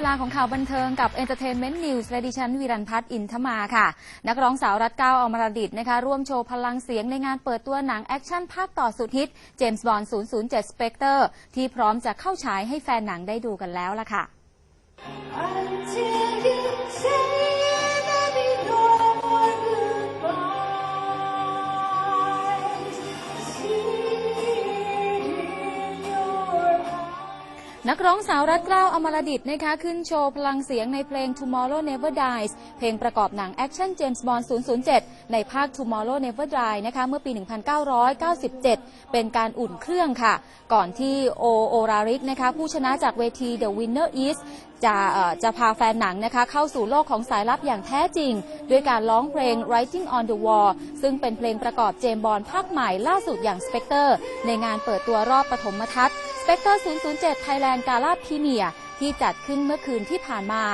เวลาของข่าวบันเทิงกับ Entertainment News และดิฉัน วีรันพัฒน์อินทมาค่ะ นักร้องสาวรัตเก้าอมรดิตนะคะ ร่วมโชว์พลังเสียงในงานเปิดตัวหนังแอคชั่นภาคต่อสุดฮิต James Bond 007 Spectre ที่พร้อมจะเข้าฉายให้แฟนหนังได้ดูกันแล้วล่ะค่ะ นักร้องสาวรัฐเกล้าอมรดิตนะคะ ขึ้นโชว์พลังเสียงในเพลง Tomorrow Never Dies เพลงประกอบหนังแอคชั่น James Bond 007 ในภาค Tomorrow Never Dies นะคะ เมื่อปี 1997 เป็นการอุ่นเครื่องค่ะ ก่อนที่โอโอราริกนะคะ ผู้ชนะจากเวที The Winner Is จะจะพาแฟนหนังนะคะเข้าสู่โลกของสายลับอย่างแท้จริง ด้วยการร้องเพลง Writing on the Wall ซึ่งเป็นเพลงประกอบเจมส์บอลภาคใหม่ล่าสุดอย่าง Spectre ในงานเปิดตัวรอบปฐมทัศน์ Spectre 007 Thailand Gala Premier ที่จัดขึ้นเมื่อคืนที่ผ่านมา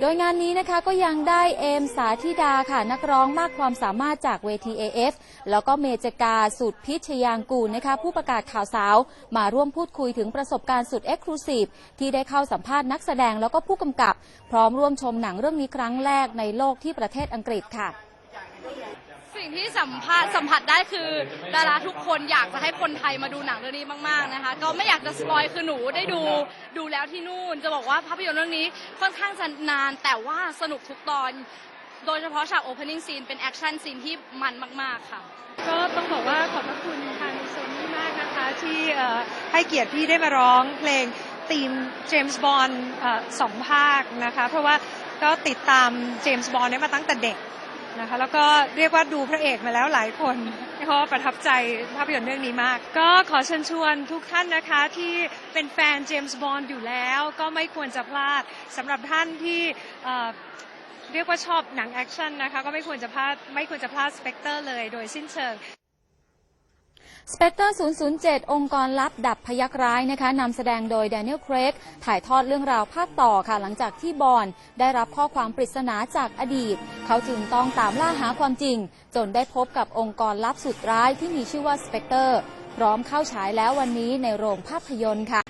โดยงานนี้นะคะก็ยังได้เอมสาธิดาค่ะนักร้องมากความสามารถจากเวที AF แล้วก็เมจกาสุดพิชยางกูลนะคะผู้ประกาศข่าวสาว มาร่วมพูดคุยถึงประสบการณ์สุดเอ็กซ์คลูซีฟที่ได้เข้าสัมภาษณ์นักแสดงแล้วก็ผู้กำกับ พร้อมร่วมชมหนังเรื่องนี้ครั้งแรกในโลกที่ประเทศอังกฤษค่ะ สิ่งที่สัมภาษณ์สัมผัสได้คือดาราทุกคนอยากจะให้คนไทยมาดูหนังเรื่องนี้มาก ๆนะคะ ก็ไม่อยากจะสปอยคือหนูได้ดูดูแล้วที่นู่น จะบอกว่าภาพยนตร์เรื่องนี้ค่อนข้างจะนาน แต่ว่าสนุกทุกตอน โดยเฉพาะฉากโอเพนนิ่งซีนเป็นแอคชั่นซีนที่มันมากๆค่ะ ก็ต้องบอกว่าขอบพระคุณทางโซนี่มากนะคะที่ให้เกียรติพี่ได้มาร้องเพลงธีมเจมส์บอลสองภาคนะคะ เพราะว่าก็ติดตามเจมส์บอลเนี่ยมาตั้งแต่เด็ก นะคะ แล้วก็เรียกว่าดูพระเอกมาแล้วหลายคนเพราะประทับใจภาพยนตร์เรื่องนี้มาก ก็ขอเชิญชวนทุกท่านนะคะที่เป็นแฟนเจมส์บอนด์อยู่แล้ว ก็ไม่ควรจะพลาดสำหรับท่านที่เรียกว่าชอบหนังแอคชั่นนะคะ ก็ไม่ควรจะพลาดไม่ควรจะพลาดสเปกเตอร์เลยโดยสิ้นเชิง สเปกเตอร์ 007 องค์กรลับดับพยักร้ายนะคะนำแสดงโดยแดเนียล เครก ถ่ายทอดเรื่องราวภาคต่อค่ะ หลังจากที่บอนได้รับข้อความปริศนาจากอดีต เขาจึงต้องตามล่าหาความจริง จนได้พบกับองค์กรลับสุดร้ายที่มีชื่อว่าสเปกเตอร์ พร้อมเข้าฉายแล้ววันนี้ในโรงภาพยนตร์ค่ะ